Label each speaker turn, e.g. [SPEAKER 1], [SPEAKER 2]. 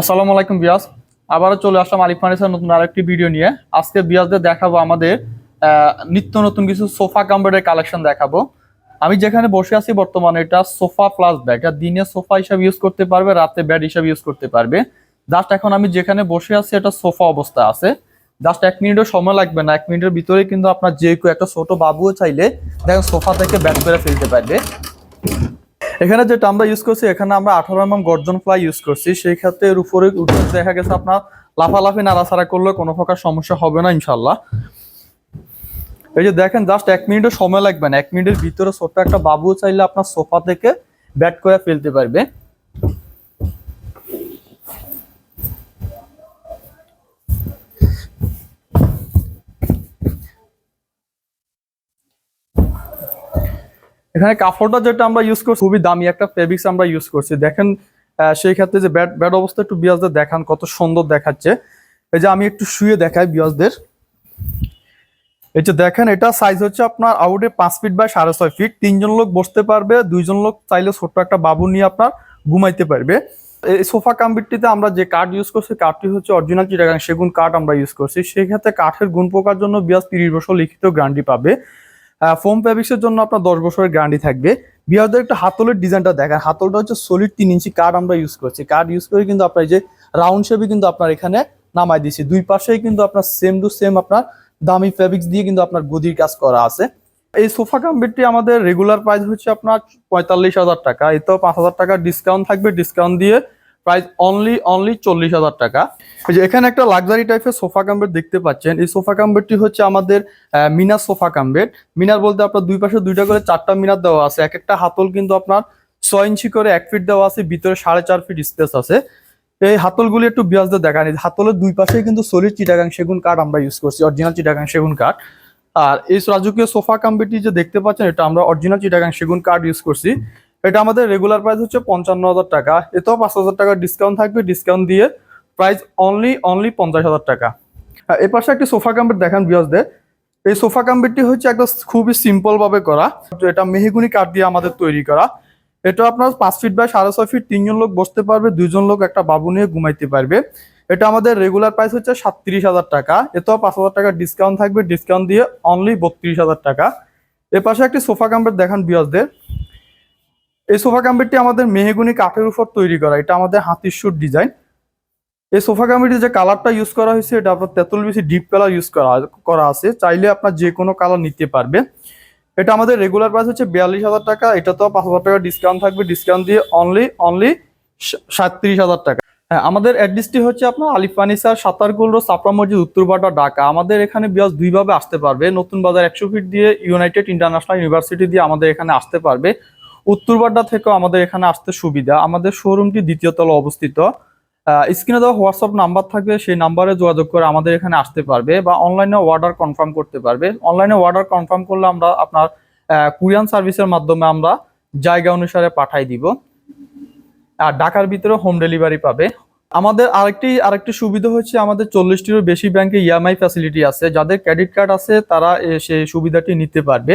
[SPEAKER 1] আসসালামু আলাইকুম বিয়াস। আবারও চলে আসলাম আলিফ ফার্নিচার নতুন আরেকটি ভিডিও নিয়ে। আজকে বিয়াসদের দেখাবো আমাদের নিত্য নতুন কিছু সোফা কাম্বারের কালেকশন দেখাবো। আমি যেখানে বসে আছি বর্তমানে এটা সোফা প্লাস ব্যাড এটা দিনে সোফা হিসাবে ইউজ করতে পারবে, রাতে ব্যাড হিসাবে ইউজ করতে পারবে। জাস্ট এখন আমি যেখানে বসে আছি এটা সোফা অবস্থা আছে। জাস্ট এক মিনিটও সময় লাগবে না, এক মিনিটের ভিতরে কিন্তু আপনার যে কেউ একটা ছোট বাবুও চাইলে দেখেন সোফা থেকে ব্যাট করে ফেলতে পারবে। এখানে যেটা আমরা ইউজ করছি, এখানে আমরা আঠারো এম গর্জন ফ্লাই ইউজ করছি। সেই ক্ষেত্রে এর উপরে দেখা গেছে আপনার লাফালাফি নাড়াছাড়া করলে কোনো প্রকার সমস্যা হবে না ইনশাল্লাহ এই যে দেখেন জাস্ট এক মিনিটের সময় লাগবে না। এক মিনিটের ভিতরে ছোট্ট একটা বাবু চাইলে আপনার সোফা থেকে ব্যাট করে ফেলতে পারবে। এখানে কাপড়টা যেটা আমরা ইউজ করছি, খুবই দামি একটা ফেব্রিক্স আমরা ইউজ করছি। দেখেন সেই ক্ষেত্রে যে ব্যাড ব্যাড অবস্থা একটু বিয়াসদের দেখান, কত সুন্দর দেখাচ্ছে। এই যে আমি একটু শুয়ে দেখাই বিয়াসদের। এই যে দেখেন, এটা সাইজ হচ্ছে আপনার আউটে পাঁচ ফিট বাই সাড়ে ছয় ফিট তিনজন লোক বসতে পারবে, দুইজন লোক চাইলে ছোট্ট একটা বাবু নিয়ে আপনার ঘুমাইতে পারবে। এই সোফা কাম্বিরটিতে আমরা যে কাঠ ইউজ করছি কাঠটি হচ্ছে অরিজিনাল চিটাগাং সেগুন কাঠ আমরা ইউজ করছি। সেই ক্ষেত্রে কাঠের গুণ পোকার জন্য বিয়াস তিরিশ বছর লিখিত গ্যারান্টি পাবে। ফোম ফ্যাব্রিক্সের জন্য আপনার দশ বছরের গ্যারান্টি থাকবে। বিয়ারদের একটা হাতলের ডিজাইনটা দেখেন। হাতলটা হচ্ছে সলিড তিন ইঞ্চি কার্ড আমরা ইউজ করছি। কাঠ ইউজ করে কিন্তু আপনার যে রাউন্ড শেপে কিন্তু আপনার এখানে নামাই দিয়েছি। দুই পাশেই কিন্তু আপনার সেম টু সেম আপনার দামি ফ্যাব্রিক্স দিয়ে কিন্তু আপনার গদির কাজ করা আছে। এই সোফা কাম্বিরটি আমাদের রেগুলার প্রাইস হচ্ছে আপনার পঁয়তাল্লিশ হাজার টাকা। এতেও পাঁচ হাজার টাকা ডিসকাউন্ট থাকবে। ডিসকাউন্ট দিয়ে প্রাইস অনলি অনলি চল্লিশ হাজার টাকা। এই যে এখানে একটা লাক্সারি টাইপের সোফা কাম্বেট দেখতে পাচ্ছেন। এই সোফা কাম্বেটটি হচ্ছে আমাদের মিনার সোফা কাম্বেট মিনার বলতে আপনার দুই পাশে দুইটা করে চারটা মিনার দেওয়া আছে। এক একটা হাতল কিন্তু আপনার ছয় ইঞ্চি করে এক ফিট দেওয়া আছে, ভিতরে সাড়ে চার ফিট স্পেস আছে। এই হাতলগুলি একটু বিয়াসদের দেখান। হাতলের দুই পাশে কিন্তু সলিড চিটাগাং সেগুন কাঠ আমরা ইউজ করছি অরিজিনাল চিটাগাং সেগুন কাঠ। আর এই রাজকীয় সোফা কাম্বিটি যে দেখতে পাচ্ছেন, এটা আমরা অরিজিনাল চিটাগাং সেগুন কাঠ ইউজ করছি। এটা আমাদের রেগুলার প্রাইস হচ্ছে পঞ্চান্ন হাজার টাকা। এতেও পাঁচ হাজার টাকা ডিসকাউন্ট থাকবে। ডিসকাউন্ট দিয়ে প্রাইস অনলি অনলি পঞ্চাশ হাজার টাকা। এ পাশে একটি সোফা কাম্বিট দেখান বিয়াসদের এই সোফা কাম্বিটটি হচ্ছে একদম খুবই সিম্পল ভাবে করা। এটা মেহগুনি কাঠ দিয়ে আমাদের তৈরি করা। এটা আপনার পাঁচ ফিট বাই সাড়ে ছয় ফিট তিনজন লোক বসতে পারবে, দুইজন লোক একটা বাবু নিয়ে ঘুমাইতে পারবে। এটা আমাদের রেগুলার প্রাইস হচ্ছে সাতত্রিশ হাজার টাকা। এতেও পাঁচ হাজার টাকা ডিসকাউন্ট থাকবে। ডিসকাউন্ট দিয়ে অনলি বত্রিশ হাজার টাকা। এর পাশে একটি সোফা কাম্বেট দেখান বিয়াসদের এই সোফা কাম্বেটটি আমাদের মেহেগুনি কাঠের উপর তৈরি করা, এটা আমাদের হাতির সুট ডিজাইন এই সোফা কাম্বেটের যে কালারটা ইউজ করা হয়েছে, এটা আপনার তেঁতুল বেশি ডিপ কালার ইউজ করা করা আছে। চাইলে আপনার যে কোনো কালার নিতে পারবে। এটা আমাদের রেগুলার প্রাইস হচ্ছে বিয়াল্লিশ হাজার টাকা, এটা তো পাঁচ হাজার টাকা ডিসকাউন্ট থাকবে। ডিসকাউন্ট দিয়ে অনলি অনলি সাতত্রিশ হাজার টাকা। হ্যাঁ আমাদের অ্যাড্রেসটি হচ্ছে আপনার আলিফ ফার্নিচার সাতারগুল সাপড়া মসজিদ উত্তরপাড়া ঢাকা। আমাদের এখানে বিয়াস দুইভাবে আসতে পারবে। নতুন বাজার একশো ফিট দিয়ে ইউনাইটেড ইন্টারন্যাশনাল ইউনিভার্সিটি দিয়ে আমাদের এখানে আসতে পারবে। উত্তরপাড়া থেকেও আমাদের এখানে আসতে সুবিধা। আমাদের শোরুমটি দ্বিতীয় তলা অবস্থিত। স্ক্রিনে দেওয়া হোয়াটসঅ্যাপ নাম্বার থাকবে, সেই নাম্বারে যোগাযোগ করে আমাদের এখানে আসতে পারবে বা অনলাইনে অর্ডার কনফার্ম করতে পারবে। অনলাইনে অর্ডার কনফার্ম করলে আমরা আপনার কুরিয়ান সার্ভিসের মাধ্যমে আমরা জায়গা অনুসারে পাঠাই দিব। আর ঢাকার ভিতরে হোম ডেলিভারি পাবে। আমাদের আরেকটি আরেকটি সুবিধা হচ্ছে আমাদের চল্লিশটিরও বেশি ব্যাংকে ইএমআই ফ্যাসিলিটি আছে। যাদের ক্রেডিট কার্ড আছে, তারা সেই সুবিধাটি নিতে পারবে।